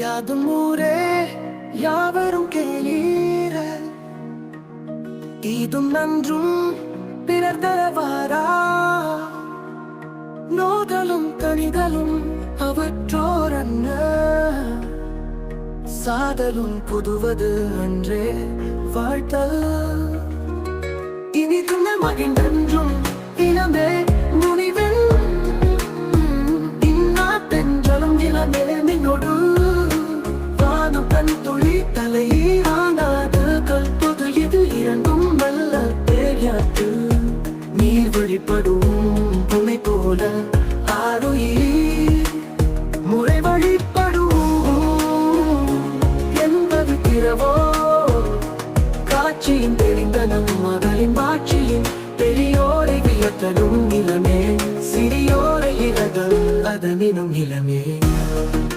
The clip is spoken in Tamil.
யாதும் ஊரே யாவரும் கேளீர. ஈதும் நன்றும் பிறர் தரவாரா நோதலும் தனிதலும் அவற்றோரன்ன சாதலும் புதுவது அன்றே வாழ்த்தல். இனி துணை மகிழ்ந்தென்றும் இனமே முனிவன். இன்னா பெண்களும் இளமே நீர் வழிபடும் புனை போல ஆறுயிர் முறை வழிபடும் என்பது பிறவோ? காட்சியின் தெரிந்த நம் மகளின் மாட்சியின் பெரியோரை வியத்தலும் இளமே சிறியோரை இறதல் அதனினும் இளமே.